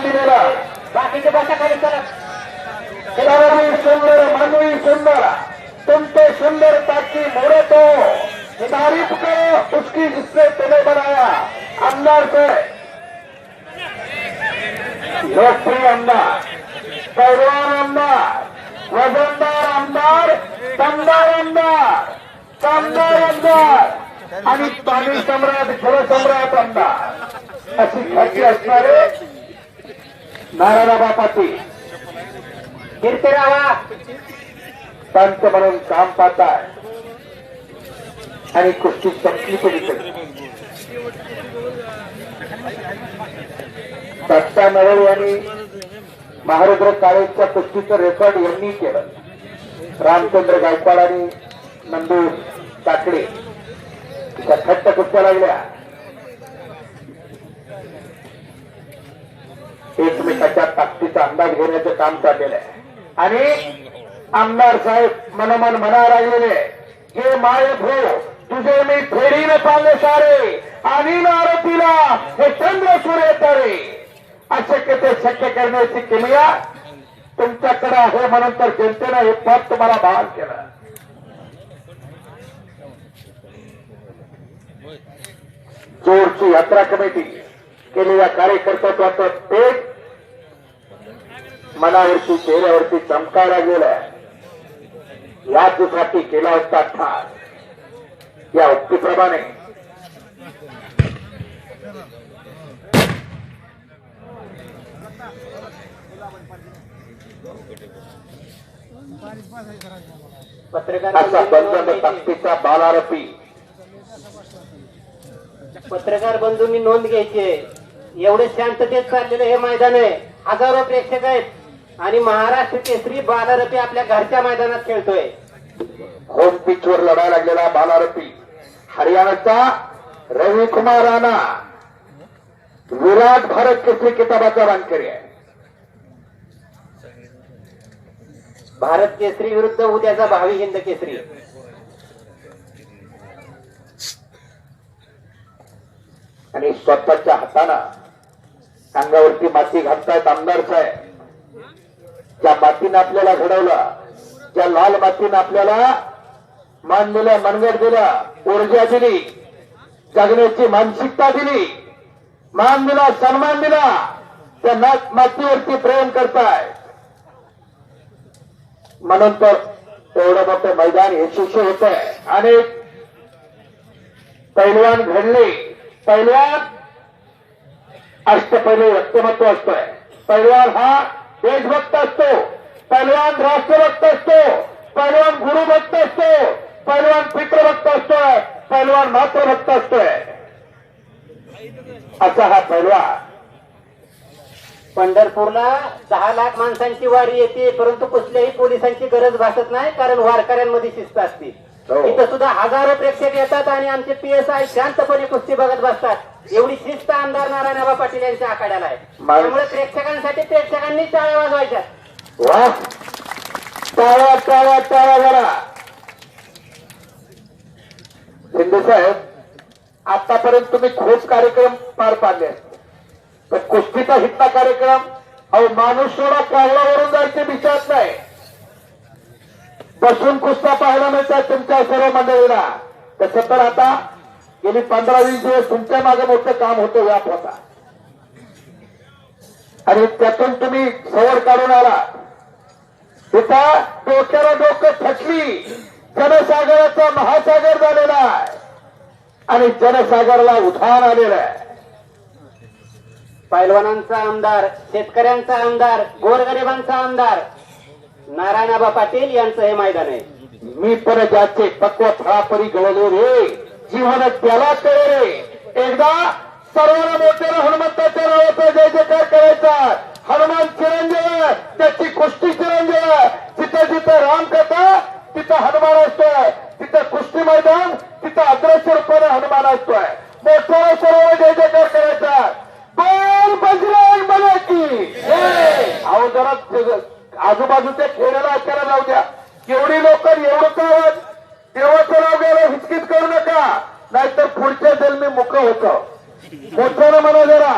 आव्हान दिलेलं बाकीचे बसा खाली चला. सुंदर मानवी सुंदर तुमसे सुंदरता की मोड़े तो तारीफ करो उसकी जिसने तुम्हें बनाया. अंदर से लोकप्रिय आमदार पैलवान आमदार वजनदार आमदार दमदार आमदार कामदार आमदार आणि पाणी सम्राट जलसम्राट आमदार अशी ख्याती असणारे नारायणबा पाटील कीर्तिरावा संत म्हणून काम पाहताय. आणि कुस्ती संपली पलीकडे दत्ता नवल यांनी महारुद्र काळेच्या कुस्तीचं रेकॉर्ड यांनी केलं. रामचंद्र गायकवाड आणि नंदू काकडे त्या खट्ट कुस्त्या लागल्या. एकमेकाच्या ताकदीचा अंदाज घेण्याचं काम चाललेलं आहे. आणि आमदार साहेब मनमन म्हणा लागलेले हे माय भो तुझे मी फेरीने पाले सारे. आणि आरोपीला हे चंद्र सूर्य तारे. अशक्य ते शक्य करण्याची किमया तुमच्याकडे आहे म्हणून तर जनतेनं हे पद तुम्हाला बहाल केलं. जोरची यात्रा कमिटी केलेल्या कार्यकर्त्याचं पेट मनावरती चेहऱ्यावरती चमकायला गेलाय यासाठी केला होता ठार. या उक्तीप्रमाणे. पत्रकार असा बंधन ताकदीचा बालारपी पत्रकार बंधूंनी नोंद घ्यायची एवढे शांततेत चाललेलं हे मैदान आहे. हजारो प्रेक्षक आहेत. आणि महाराष्ट्र केसरी बालारपी आपल्या घरच्या मैदानात खेळतोय. होम पिचवर लढायला लागलेला बालारपी हरियाणाचा रविकुमार राणा. विराट भारत केसरी किताबाचा मानकरी आहे. भारत केसरी विरुद्ध उद्याचा भावी हिंद केसरी. आणि स्वतःच्या हातानं अंगावरती माती घालतायत आमदार साहेब. ज्या मातीनं आपल्याला घडवलं ज्या लाल मातीनं आपल्याला मान दिलं मनगट दिलं ऊर्जा दिली जगण्याची मानसिकता दिली मान दिला सन्मान दिला त्या मातीवरती प्रेम करताय. म्हणून तर एवढं मोठं मैदान यशस्वी होत आहे आणि पैलवान घडले. पैलवान अष्टपैलू व्यक्तिमत्व असतोय. पैलवान हा देशभक्त असतो पैलवान राष्ट्रभक्त असतो पैलवान गुरुभक्त असतो पैलवान पितृभक्त असतोय पैलवान मातृभक्त असतोय. असा हा पैलवान पंढरपूरला दहा लाख माणसांची वारी येते परंतु कुठल्याही पोलिसांची गरज भासत नाही कारण वारकऱ्यांमध्ये शिस्त असते. इथं सुद्धा हजारो प्रेक्षक येतात आणि आमचे पी एस आय शांतपणे कुस्ती बघत बसतात. एवढी शिस्त आमदार नारायणबा पाटील यांच्या आखाड्याला आहे. त्यामुळे प्रेक्षकांसाठी प्रेक्षकांनी टाळ्या वाजवायच्या. वा. टाळा टाळा टाळा जरा. शिंदे साहेब आतापर्यंत तुम्ही खूप कार्यक्रम पार पाडले पण कुस्तीचा हित्ता कार्यक्रम अहो माणूस सोडा कावळावरून जायचे विचारत नाही. बसून कुस्त्या पाहायला मिळतात तुमच्या सर्व मंडळीला तसं तर आता गेली पंधरा वीस दिवस तुमच्या मागे मोठं काम होतं व्याप होता आणि त्यातून तुम्ही सवड काढून आला. तिथं डोक्याला डोकं थकली जनसागराचा महासागर झालेला आहे. आणि जनसागरला उधाण आलेलं आहे. पैलवानांचा आमदार शेतकऱ्यांचा आमदार गोरगरिबांचा आमदार नारायणबा पाटील यांचं हे मैदान आहे. मी पण ज्याचे पक्व फळापरी गळले रे. जीवन त्याला कळे रे. एकदा सर्वांना मोठ्याला हनुमंताच्या नावाचा जय जयकार करायचा. हनुमान चिरंजीव त्याची कुस्ती चिरंजीव. आहे. जिथं जिथं रामकथा तिथं हनुमान असतोय. तिथं कुस्ती मैदान तिथं अद्रश्य रूपाने हनुमान असतोय. मोठ्याला सर्व जय जयकार करायचा. बोल बजरंग बले की अहो जरा आजूबाजूच्या खेळाला ऐकायला जाऊ द्या. केवढी लोक एवढं काय देवाचं नाव घ्यायला हिचकित करू नका. नाहीतर पुढच्या जन्मी मुख होतं. मोठ्यानं म्हणा जरा.